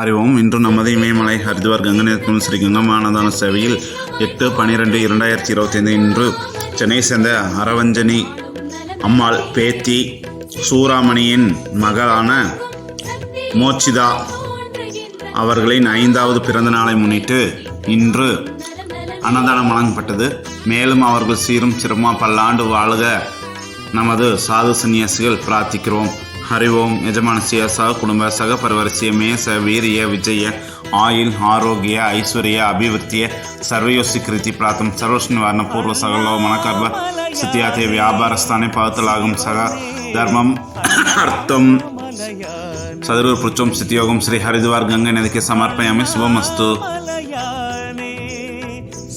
அறிவோம். இன்று நமது இமயமலை ஹரித்வார் கங்கநேற்கும் ஸ்ரீ கங்கமானதான சேவையில் எட்டு பன்னிரெண்டு இரண்டாயிரத்தி இருபத்தைந்து இன்று சென்னை சேர்ந்த அரவஞ்சனி அம்மாள் பேத்தி சூராமணியின் மகளான மோச்சிதா அவர்களின் ஐந்தாவது பிறந்த நாளை முன்னிட்டு இன்று அன்னதானம் வழங்கப்பட்டது. மேலும் அவர்கள் சீரும் சிறுமா பல்லாண்டு வாழுக. நமது சாது சன்னியாசிகள் பிரார்த்திக்கிறோம். ஹரிவோம் எஜமானசிய சக குடும்ப சக பரவரிசிய மேச வீரிய விஜய ஆயுள் ஆரோக்கிய ஐஸ்வர்ய ಅಭಿವೃದ್ಧಿಯ ಸರ್ವಯೋಸಿ ಕೃತಿ ಪ್ರಾತಂ ಸರ್ವಶ್ನಿವಾರಣ ಪೂರ್ವ ಸಗಲೋ ಮನಕರ್ಬ ಸ್ಥಿತಿಯಾತೆ ವ್ಯಾಪಾರಸ್ಥಾನೆ ಪಾವತಲಾಗಂ ಸಗ ಧರ್ಮಂ ಅರ್ಥಂ ಸದರೂರ್ ಪೃಚ್ಛಂ ಸ್ಥಿತಿಯೋಗಂ ಶ್ರೀ ಹರಿದ್ವಾರ್ ಗಂಗಾ ನದಿಗೆ ಸಮರ್ಪಯಾಮಿ ಶುಭಮಸ್ತು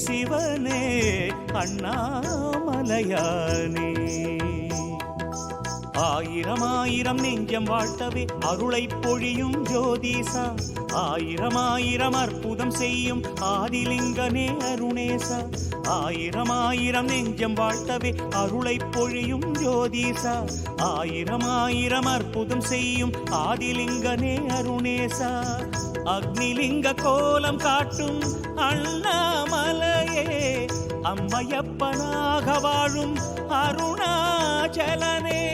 ಶಿವನೇ ಅಣ್ಣಾಮಲಯಾನೇ ஆயிரம் ஆயிரம் நெஞ்சம் வாழ்த்தவே அருளை பொழியும் ஜோதிசா ஆயிரம் ஆயிரம் அற்புதம் செய்யும் ஆதிலிங்கனே அருணேசா ஆயிரம் ஆயிரம் நெஞ்சம் வாழ்த்தவே அருளை பொழியும் ஜோதிசா ஆயிரம் ஆயிரம் அற்புதம் செய்யும் ஆதிலிங்கனே அருணேசா அக்னிலிங்க கோலம் காட்டும் அண்ணாமலையே அம்மையப்பனாக வாழும் அருணாச்சலனே.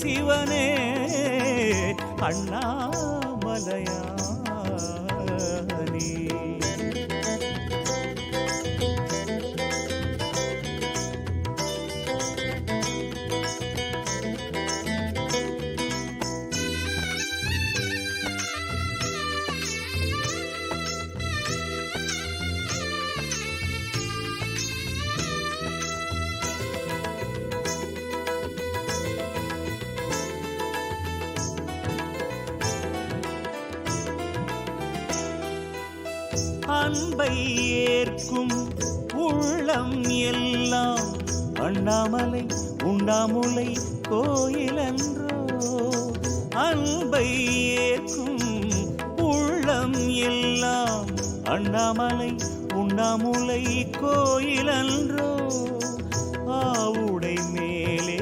சிவனே அண்ணாமலையா? அன்பை ஏற்கும் உள்ளம் எல்லாம் அண்ணாமலை உண்ணாமுலை கோயிலன்றோ. அன்பை ஏற்கும் உள்ளம் எல்லாம் அண்ணாமலை உண்ணாமுலை கோயிலன்றோ. ஆவுடை மேலே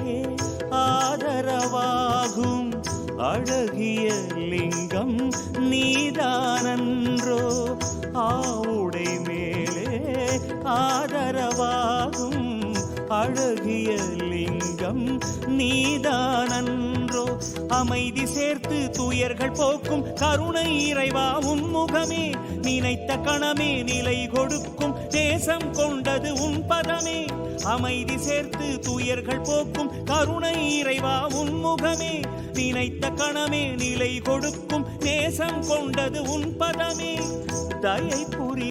ஆதரவாகும் அழகிய லிங்கம் நீதானன் ஆவுடை மேலே ஆதரவாகும் அழகிய லிங்கம் நீதானன்றோ. அமைதி சேர்த்து துயர்கள் போக்கும் கருணை இறைவா உன் முகமே நினைத்த கணமே நிலை கொடுக்கும் தேசம் கொண்டது உன் பதமே. அமைதி சேர்த்து துயர்கள் போக்கும். கருணை இறைவா உன் முகமே நினைத்த கணமே நிலை கொடுக்கும். நேசம் கொண்டது உன் பதமே. தயை புரி